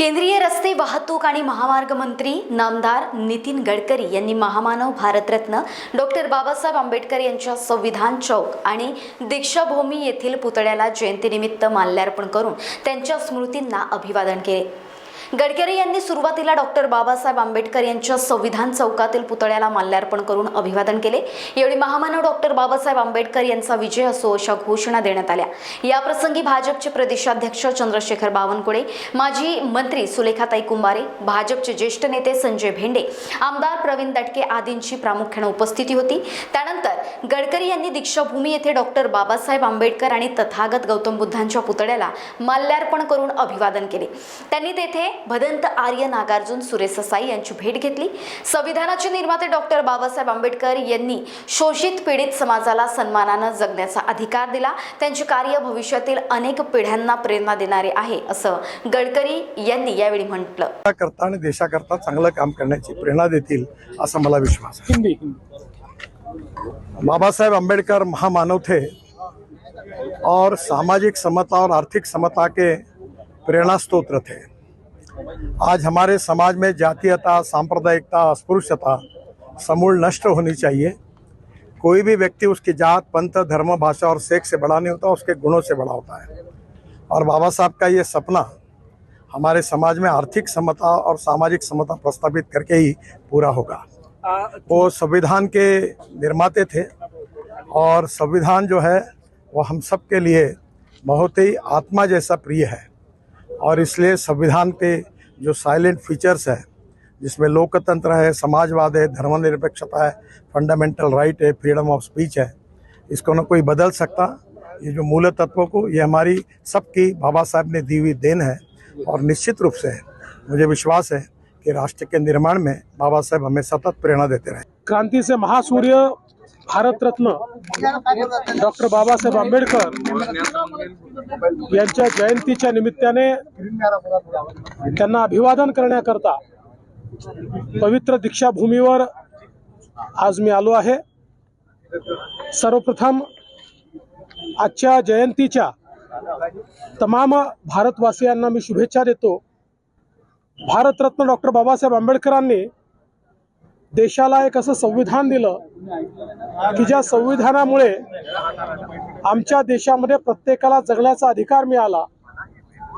केंद्रीय रस्ते वाहतूक आणि महामार्ग मंत्री नामदार नितीन गडकरी यांनी महामानव भारतरत्न डॉक्टर बाबासाहेब आंबेडकर यांच्या संविधान चौक आणि दीक्षाभूमी येथील पुतळ्याला जयंतीनिमित्त माल्यार्पण करून त्यांच्या स्मृतींना अभिवादन केले. गडकरी यांनी सुरुवातीला डॉक्टर बाबासाहेब आंबेडकर यांच्या संविधान चौकातील पुतळ्याला माल्यार्पण करून अभिवादन केले. यावेळी महामानव डॉक्टर बाबासाहेब आंबेडकर यांचा विजय असो अशा घोषणा देण्यात आल्या. याप्रसंगी भाजपचे प्रदेशाध्यक्ष चंद्रशेखर बावनकुळे माजी मंत्री सुलेखाताई कुंभारे भाजपचे ज्येष्ठ नेते संजय भेंडे आमदार प्रवीण दटके आदींची प्रामुख्याने उपस्थिती होती. त्यानंतर गडकरी यांनी दीक्षाभूमी येथे डॉक्टर बाबासाहेब आंबेडकर आणि तथागत गौतम बुद्धांच्या पुतळ्याला माल्यार्पण करून अभिवादन केले. त्यांनी तेथे भदंत आर्य नागार्जुन सुरेश साई यांची भेट घेतली. संविधानाचे निर्माते डॉक्टर बाबासाहेब आंबेडकर यांनी शोषित पीडित समाजाला सन्मानानं जगण्याचा अधिकार दिला. त्यांचे कार्य भविष्यातील अनेक पिढ्यांना प्रेरणा देणारे आहे असं गडकरी यांनी यावेळी म्हटलं. करता आणि देशाकरता चांगलं काम करण्याची प्रेरणा देतील असा मला विश्वास आहे. बाबा साहेब अंबेडकर महामानव थे और सामाजिक समता और आर्थिक समता के प्रेरणा स्त्रोत्र थे। आज हमारे समाज में जातीयता, सांप्रदायिकता, अस्पृश्यता, समूल नष्ट होनी चाहिए। कोई भी व्यक्ति उसकी जात, पंथ, धर्म, भाषा और सेक्स से बड़ा नहीं होता, उसके गुणों से बड़ा होता है। और बाबा साहब का ये सपना हमारे समाज में आर्थिक समता और सामाजिक समता प्रस्तावित करके ही पूरा होगा। वो संविधान के निर्माते थे और संविधान जो है, वो हम सब के लिए बहुत ही आत्मा जैसा प्रिय है। और इसलिए संविधान के जो साइलेंट फीचर्स है, जिसमें लोकतंत्र है, समाजवाद है, धर्मनिरपेक्षता है, फंडामेंटल राइट है, फ्रीडम ऑफ़ स्पीच है, इसको न कोई बदल सकता। ये जो मूल तत्वों को, ये हमारी सबकी बाबा साहब ने दी हुई देन है और निश्चित रूप से मुझे विश्वास है कि राष्ट्र के निर्माण में बाबा साहेब हमें सतत प्रेरणा देते रहे। क्रांति से महासूर्य भारत रत्न डॉक्टर बाबासाहेब आंबेडकर यांच्या जयंतीच्या निमित्ताने त्यांना अभिवादन करण्याकरता पवित्र दीक्षाभूमीवर आज मी आलो आहे. सर्वप्रथम आजच्या जयंतीच्या तमाम भारतवासियांना मी शुभेच्छा देतो. भारतरत्न डॉक्टर बाबासाहेब आंबेडकरांनी देशाला एक असं संविधान दिलं की ज्या संविधानामुळे आमच्या देशामध्ये प्रत्येकाला जगण्याचा अधिकार मिळाला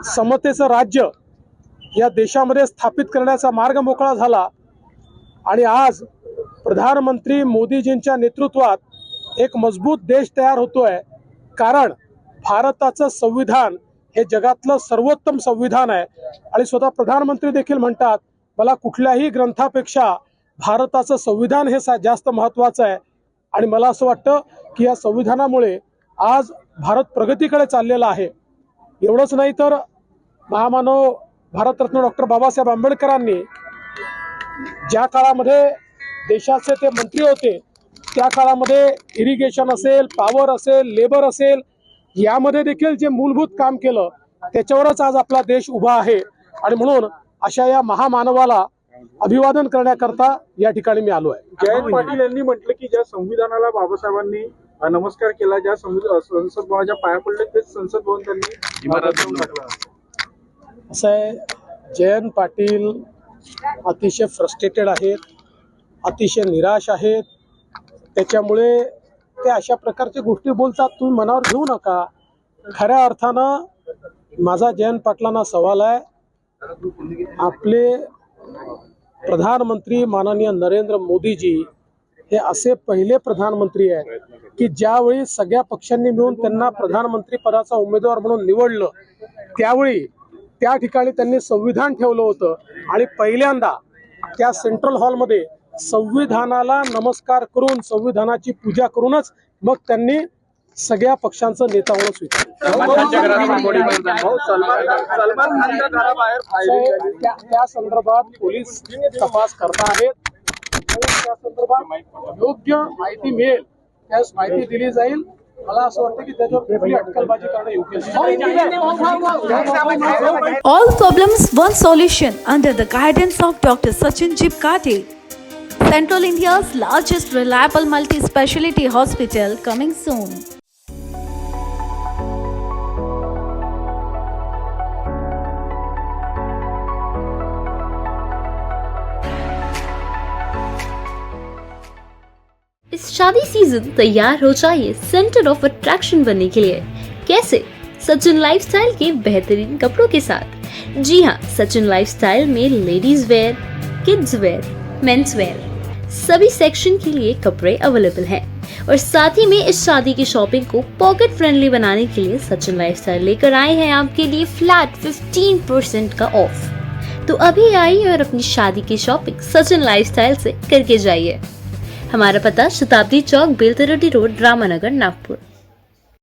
समतेचं राज्य या देशामध्ये स्थापित करण्याचा मार्ग मोकळा झाला आणि आज प्रधानमंत्री मोदीजींच्या नेतृत्वात एक मजबूत देश तयार होतोय. कारण भारताचं संविधान हे जगातलं सर्वोत्तम संविधान आहे. आणि स्वतः प्रधानमंत्री देखील म्हणतात मला कुठल्याही ग्रंथापेक्षा भारताचं संविधान हे सा जास्त महत्त्वाचं आहे. आणि मला असं वाटतं की या संविधानामुळे आज भारत प्रगतीकडे चाललेला आहे. एवढंच नाही तर महामानव भारतरत्न डॉक्टर बाबासाहेब आंबेडकरांनी ज्या काळामध्ये देशाचे ते मंत्री होते त्या काळामध्ये इरिगेशन असेल पॉवर असेल लेबर असेल यामध्ये देखील जे मूलभूत काम केलं त्याच्यावरच आज आपला देश उभा आहे. आणि म्हणून अशा या महामानवाला अभिवादन करण्याकरता या ठिकाणी मी आलो आहे. जयंत पाटील यांनी म्हटलं की ज्या संविधानाला बाबासाहेबांनी नमस्कार केला ज्या संसद भवनाच्या पाया पडले तेच संसद भवन त्यांनी असं आहे जयंत पाटील अतिशय फ्रस्ट्रेटेड आहेत अतिशय निराश आहेत. त्याच्यामुळे ते अशा प्रकारच्या गोष्टी बोलतात तुम्ही मनावर घेऊ नका. खऱ्या अर्थानं माझा जयंत पाटलांना सवाल आहे. आपले प्रधानमंत्री माननीय नरेंद्र मोदीजी हे असे पहिले प्रधानमंत्री आहेत की ज्यावेळी सगळ्या पक्षांनी मिळून त्यांना प्रधानमंत्री पदाचा उमेदवार म्हणून निवडलं त्यावेळी त्या ठिकाणी त्यांनी संविधान ठेवलं होतं. आणि पहिल्यांदा त्या सेंट्रल हॉलमध्ये संविधानाला नमस्कार करून संविधानाची पूजा करूनच मग त्यांनी सगळ्या पक्षांचं नेता म्हणून स्वीकारलं झाली. त्या संदर्भात पोलीस तपास करत आहेत आणि त्या संदर्भात योग्य माहिती मिळेल त्यास माहिती दिली जाईल मला असं वाटतं की त्याच्यावर कुठली अटकलबाजी करणं योग्य. All problems one solution under the guidance of Dr. Sachin Jeep Patil. Central India's largest reliable multi-speciality hospital coming soon. इस शादी सीज़न तैयार हो जाइए सेंटर ऑफ़ अट्रैक्शन बनने के लिए। कैसे? सचिन लाइफस्टाइल के बेहतरीन कपड़ों के साथ। जी हाँ सचिन लाइफस्टाइल में ladies wear kids wear men's wear सभी सेक्शन के लिए कपड़े अवेलेबल हैं। और साथ ही में इस शादी की शॉपिंग को पॉकेट फ्रेंडली बनाने के लिए सचिन लाइफस्टाइल लेकर आए हैं। आपके लिए फ्लैट 15% का ऑफ़ तो अभी आइए और अपनी शादी की शॉपिंग सचिन लाइफस्टाइल से करके जाइए। हमारा पता शताब्दी चौक, बेलतरोटी रोड, रामानगर, नागपुर।